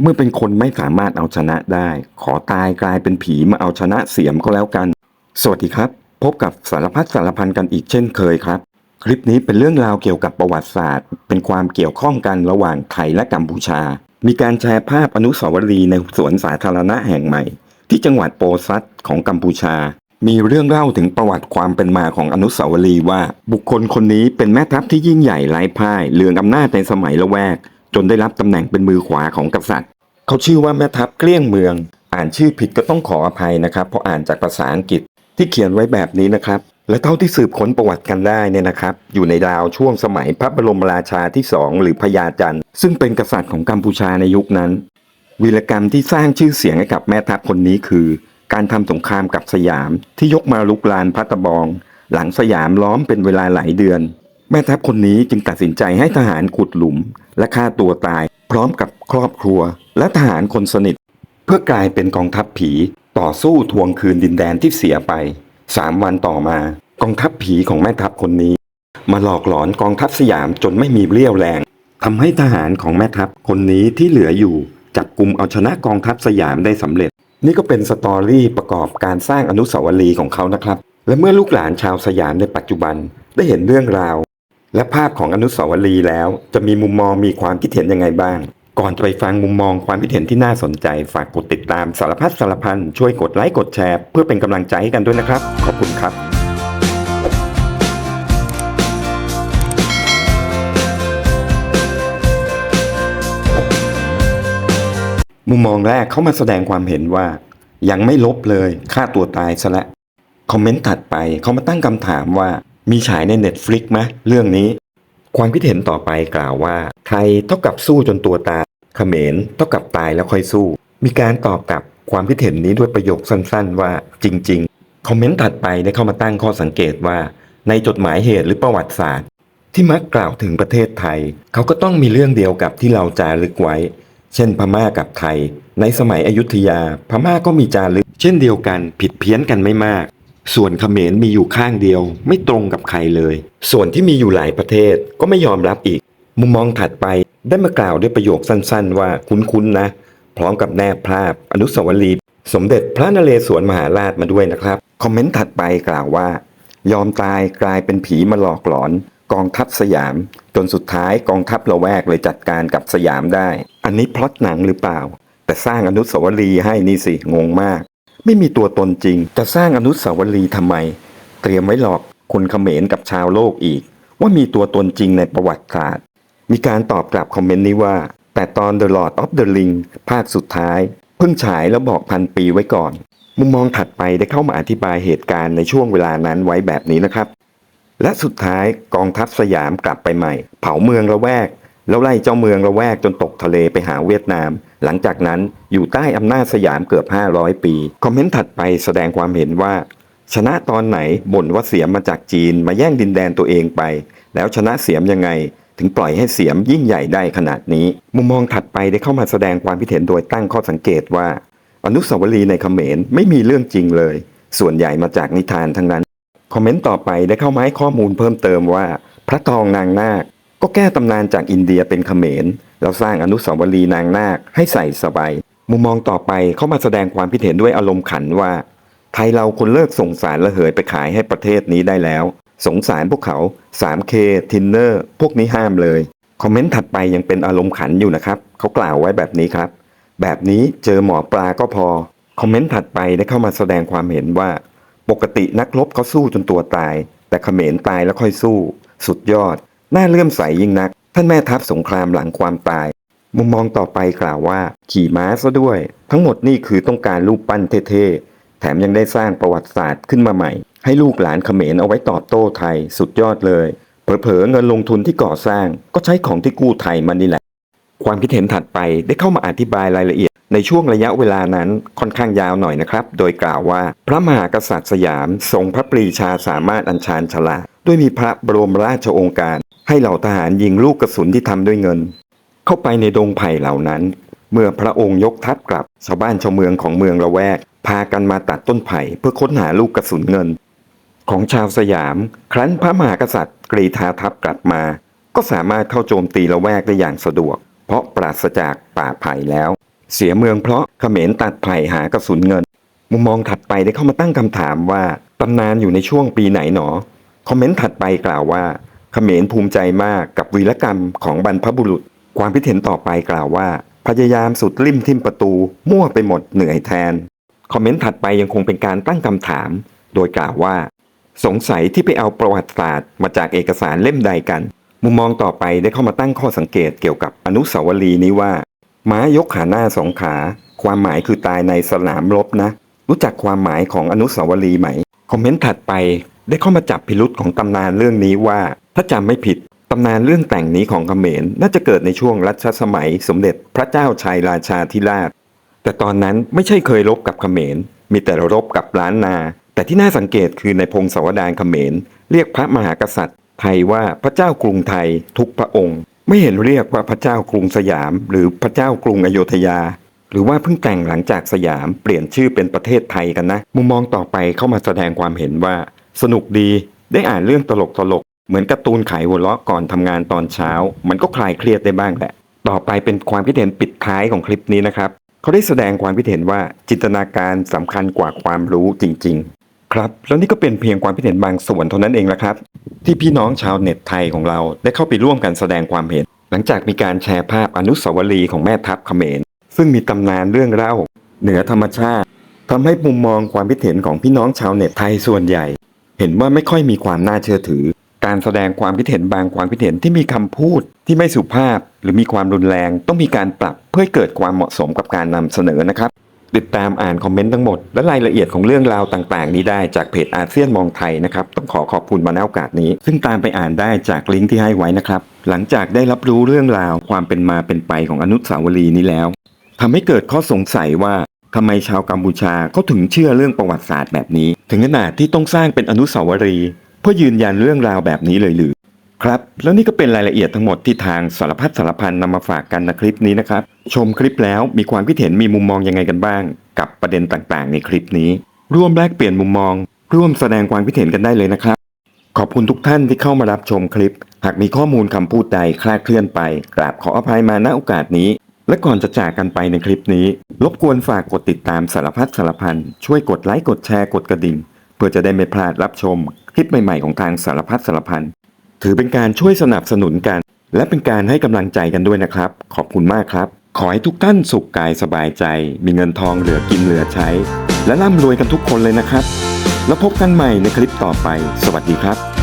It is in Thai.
เมื่อเป็นคนไม่สามารถเอาชนะได้ ขอตายกลายเป็นผีมาเอาชนะเสียมก็แล้วกัน สวัสดีครับ พบกับสารพัดสารพันกันอีกเช่นเคยครับ คลิปนี้เป็นเรื่องราวเกี่ยวกับประวัติศาสตร์ เป็นความเกี่ยวข้องกันระหว่างไทยและกัมพูชา มีการแชร์ภาพอนุสาวรีย์ในสวนสาธารณะแห่งใหม่ ที่จังหวัดโปซัตของกัมพูชา มีเรื่องเล่าถึงประวัติความเป็นมาของอนุสาวรีย์ว่า บุคคลคนนี้เป็นแม่ทัพที่ยิ่งใหญ่ไร้พ่ายเลืองอำนาจในสมัยละแวก จนได้รับตำแหน่งเป็นมือขวาของกษัตริย์ เขาชื่อว่าแม่ทัพเกลี้ยงเมือง อ่านชื่อผิดก็ต้องขออภัยนะครับเพราะอ่านจากภาษาอังกฤษที่เขียนไว้แบบนี้นะครับ และเท่าที่สืบค้นประวัติกันได้เนี่ยนะครับ อยู่ในราวช่วงสมัยพระบรมราชาที่สองหรือพญาจันทร์ซึ่งเป็นกษัตริย์ของกัมพูชาในยุคนั้น วีรกรรมที่สร้างชื่อเสียงให้กับแม่ทัพคนนี้คือ การทำสงครามกับสยามที่ยกมาลุกลานพัตะบอง หลังสยามล้อมเป็นเวลาหลายเดือน แม่ทัพคนนี้จึงตัดสินใจให้ทหารขุดหลุม และฆ่าตัวตาย พร้อมกับครอบครัว และทหารคนสนิท เพื่อกลายเป็นกองทัพผีต่อสู้ทวงคืนดินแดนที่เสียไปสามวันต่อมากองทัพผีของแม่ทัพคนนี้ มาหลอกหลอนกองทัพสยามจนไม่มีเรี่ยวแรงทำให้ทหารของแม่ทัพคนนี้ที่เหลืออยู่จับกลุ่มเอาชนะกองทัพสยามได้สำเร็จ นี่ก็เป็นสตอรี่ประกอบการสร้างอนุสาวรีย์ของเขานะครับ และเมื่อลูกหลานชาวสยามในปัจจุบันได้เห็นเรื่องราว และภาพของอนุสาวรีย์แล้ว จะมีมุมมองมีความคิดเห็นยังไงบ้าง ก่อนจะไปฟังมุมมองความคิดเห็นที่น่าสนใจ ฝากกดติดตามสารพัดสารพันช่วยกดไลค์กดแชร์เพื่อเป็นกำลังใจให้กันด้วยนะครับ ขอบคุณครับมุมมองแรกเขามาแสดงความเห็นว่า ยังไม่ลบเลยฆ่าตัวตายซะและคอมเมนต์ถัดไปเขามาตั้งคำถามว่า มีฉายใน Netflix ไหมเรื่องนี้ ความคิดเห็นต่อไปกล่าวว่า ไทยเท่ากับสู้จนตัวตายเขมรเท่ากับตายแล้วค่อยสู้ มีการตอบกลับความคิดเห็นนี้ด้วยประโยคสั้น ๆ ว่าจริง ๆ คอมเมนต์ถัดไปได้เข้ามาตั้งข้อสังเกตว่า ในจดหมายเหตุหรือประวัติศาสตร์ ที่มักกล่าวถึงประเทศไทย เขาก็ต้องมีเรื่องเดียวกับที่เราจารึกไว้ เช่นพม่ากับไทย ในสมัยอยุธยา พม่าก็มีจารึก เช่นเดียวกันผิดเพี้ยนกันไม่มาก ส่วนเขมรมีอยู่ข้างเดียว ไม่ตรงกับใครเลย ส่วนที่มีอยู่หลายประเทศก็ไม่ยอมรับอีก มุมมองถัดไปได้มากล่าวด้วยประโยคสั้นๆ ว่าคุ้นๆนะ พร้อมกับแนบภาพ อนุสาวรีย์สมเด็จพระนเรศวรมหาราชมาด้วยนะครับ คอมเมนต์ถัดไปกล่าวว่า ยอมตายกลายเป็นผีมาหลอกหลอน กองทัพสยาม จนสุดท้ายกองทัพละแวกเลยจัดการกับสยามได้ อันนี้พล็อตหนังหรือเปล่า แต่สร้างอนุสาวรีย์ให้นี่สิงงมาก ไม่มีตัวตนจริง จะสร้างอนุสาวรีย์ทำไม เตรียมไว้หลอกคนเขมรกับชาวโลกอีก ว่ามีตัวตนจริงในประวัติศาสตร์ มีการตอบกลับคอมเมนต์นี้ว่า แต่ตอน The Lord of the Ring ภาคสุดท้าย เพิ่งฉายแล้วบอกพันปีไว้ก่อน มุมมองถัดไปได้เข้ามาอธิบายเหตุการณ์ในช่วงเวลานั้นไว้แบบนี้นะครับ และสุดท้ายกองทัพสยามกลับไปใหม่ เผาเมืองละแวก แล้วไล่เจ้าเมืองละแวกจนตกทะเลไปหาเวียดนาม หลังจากนั้นอยู่ใต้อำนาจสยามเกือบ 500 ปี คอมเมนต์ถัดไปแสดงความเห็นว่า ชนะตอนไหนบ่นว่าเสียมมาจากจีนมาแย่งดินแดนตัวเองไป แล้วชนะเสียมยังไง ถึงปล่อยให้เสียมยิ่งใหญ่ได้ขนาดนี้ มุมมองถัดไปได้เข้ามาแสดงความคิดเห็นโดยตั้งข้อสังเกตว่า อนุสาวรีย์ในเขมรไม่มีเรื่องจริงเลย ส่วนใหญ่มาจากนิทานทั้งนั้นคอมเมนต์ต่อไปได้เข้ามาให้ข้อมูลเพิ่มเติมว่า พระทองนางนาค ก็แก้ตำนานจากอินเดียเป็นเขมร แล้วสร้างอนุสาวรีย์นางนาคให้ใส่สบาย มุมมองต่อไปเข้ามาแสดงความคิดเห็นด้วยอารมณ์ขันว่า ไทยเราควรเลิกส่งสารระเหยไปขายให้ประเทศนี้ได้แล้ว สงสารพวกเขา 3K ทินเนอร์พวกนี้ห้ามเลย คอมเมนต์ถัดไปยังเป็นอารมณ์ขันอยู่นะครับเขากล่าวไว้แบบนี้ครับ แบบนี้เจอหมอปลาก็พอ คอมเมนต์ถัดไปได้เข้ามาแสดงความเห็นว่า ปกตินักรบเขาสู้จนตัวตาย แต่เขมรตายแล้วค่อยสู้ สุดยอด น่าเลื่อมใสยิ่งนัก ท่านแม่ทัพสงครามหลังความตาย มุมมองต่อไปกล่าวว่า ขี่ม้าซะด้วย ทั้งหมดนี่คือต้องการรูปปั้นเท่ๆ แถมยังได้สร้างประวัติศาสตร์ขึ้นมาใหม่ ให้ลูกหลานเขมรเอาไว้ตอบโต้ไทยสุดยอดเลย เผลอๆเงินลงทุนที่ก่อสร้าง ก็ใช้ของที่กู้ไทยมานี่แหละ ความคิดเห็นถัดไปได้เข้ามาอธิบายรายละเอียดในช่วงระยะเวลานั้นค่อนข้างยาวหน่อยนะครับ โดยกล่าวว่าพระมหากษัตริย์สยามทรงพระปรีชาสามารถอัญชานฉลาดด้วยมีพระบรมราชโองการ ให้เหล่าทหารยิงลูกกระสุนที่ทำด้วยเงิน เข้าไปในดงไผ่เหล่านั้น เมื่อพระองค์ยกทัพกลับชาวบ้านชาวเมืองของเมืองละแวก พากันมาตัดต้นไผ่เพื่อค้นหาลูกกระสุนเงิน ของชาวสยาม ครั้นพระมหากษัตริย์กรีธาทัพกลับมา ก็สามารถเข้าโจมตีละแวกได้อย่างสะดวก เพราะปราศจากป่าไผ่แล้ว เสียเมืองเพราะเขมรตัดไผ่หากระสุนเงิน มุมมองถัดไปได้เข้ามาตั้งคำถามว่าตำนานอยู่ในช่วงปีไหนหนอ คอมเมนต์ถัดไปกล่าวว่า เขมรภูมิใจมากกับวีรกรรมของบรรพบุรุษ ความคิดเห็นต่อไปกล่าวว่า พยายามสุดริมทิมประตู มั่วไปหมดเหนื่อยแทน คอมเมนต์ถัดไปยังคงเป็นการตั้งคำถาม โดยกล่าวว่า สงสัยที่ไปเอาประวัติศาสตร์มาจากเอกสารเล่มใดกัน มุมมองต่อไปได้เข้ามาตั้งข้อสังเกตเกี่ยวกับอนุสาวรีย์นี้ว่า ม้ายกขาหน้าสองขา ความหมายคือตายในสนามรบนะ รู้จักความหมายของอนุสาวรีย์ไหม คอมเมนต์ถัดไปได้เข้ามาจับพิรุษของตำนานเรื่องนี้ว่า ถ้าจำไม่ผิดตำนานเรื่องแต่งนี้ของเขมรน่าจะเกิดในช่วงรัชสมัยสมเด็จพระเจ้าชัยราชาธิราช แต่ตอนนั้นไม่ใช่เคยรบกับเขมร มีแต่รบกับล้านนา แต่ที่น่าสังเกตคือในพงศาวดารเขมร เรียกพระมหากษัตริย์ ไทยว่าพระเจ้ากรุงไทยทุกพระองค์ ไม่เห็นเรียกว่าพระเจ้ากรุงสยาม หรือพระเจ้ากรุงอโยธยา หรือว่าเพิ่งแต่งหลังจากสยามเปลี่ยนชื่อเป็นประเทศไทยกันนะ มุมมองต่อไปเข้ามาแสดงความเห็นว่า สนุกดีได้อ่านเรื่องตลกตลก เหมือนการ์ตูนไขหัวเราะก่อนทำงานตอนเช้า มันก็คลายเครียดได้บ้างแหละ ต่อไปเป็นความคิดเห็นปิดท้ายของคลิปนี้นะครับ เขาได้แสดงความคิดเห็นว่าจินตนาการสำคัญกว่าความรู้จริง ๆ ครับ แล้วนี่ก็เป็นเพียงความคิดเห็นบางส่วนเท่านั้นเองละครับ ที่พี่น้องชาวเน็ตไทยของเราได้เข้าไปร่วมกันแสดงความเห็น หลังจากมีการแชร์ภาพอนุสาวรีย์ของแม่ทัพเขมร ซึ่งมีตำนานเรื่องเล่า เหนือธรรมชาติทำให้มุมมองความคิดเห็นของพี่น้องชาวเน็ตไทยส่วนใหญ่ เห็นว่าไม่ค่อยมีความน่าเชื่อถือ การแสดงความคิดเห็นบางความคิดเห็นที่มีคำพูดที่ไม่สุภาพ หรือมีความรุนแรงต้องมีการปรับเพื่อเกิดความเหมาะสมกับการนำเสนอนะครับ ติดตามอ่านคอมเมนต์ทั้งหมด และรายละเอียดของเรื่องราวต่างๆ นี้ได้จากเพจอาเซียนมองไทยนะครับต้องขอขอบคุณมาในโอกาสนี้ ซึ่งตามไปอ่านได้จากลิงก์ที่ให้ไว้นะครับหลังจากได้รับรู้เรื่องราวความเป็นมาเป็นไปของอนุสาวรีย์นี้แล้วทำให้เกิดข้อสงสัยว่าทำไมชาวกัมพูชาเขาถึงเชื่อเรื่องประวัติศาสตร์แบบนี้ ถึงขนาดที่ต้องสร้างเป็นอนุสาวรีย์ เพื่อยืนยันเรื่องราวแบบนี้เลยหรือครับแล้วนี่ก็เป็นรายละเอียดทั้งหมดที่ทางสารพัดสารพันนำมาฝากกันในคลิปนี้นะครับ ชมคลิปแล้วมีความคิดเห็นมีมุมมองยังไงกันบ้าง กับประเด็นต่างๆ ในคลิปนี้ ร่วมแลกเปลี่ยนมุมมอง ร่วมแสดงความคิดเห็นกันได้เลยนะครับ ขอบคุณทุกท่านที่เข้ามารับชมคลิป หากมีข้อมูลคำพูดใดคลาดเคลื่อนไปกราบขออภัยมาณโอกาสนี้ และก่อนจะจากกันไปในคลิปนี้ รบกวนฝากกดติดตามสารพัดสารพันช่วยกดไลค์กดแชร์กดกระดิ่ง เพื่อจะได้ไม่พลาดรับชม คลิปใหม่ๆของทางสารพัดสารพันถือเป็นการช่วยสนับสนุนกัน และเป็นการให้กำลังใจกันด้วยนะครับ ขอบคุณมากครับ ขอให้ทุกท่านสุขกายสบายใจ มีเงินทองเหลือกินเหลือใช้ และร่ำรวยกันทุกคนเลยนะครับ แล้วพบกันใหม่ในคลิปต่อไป สวัสดีครับ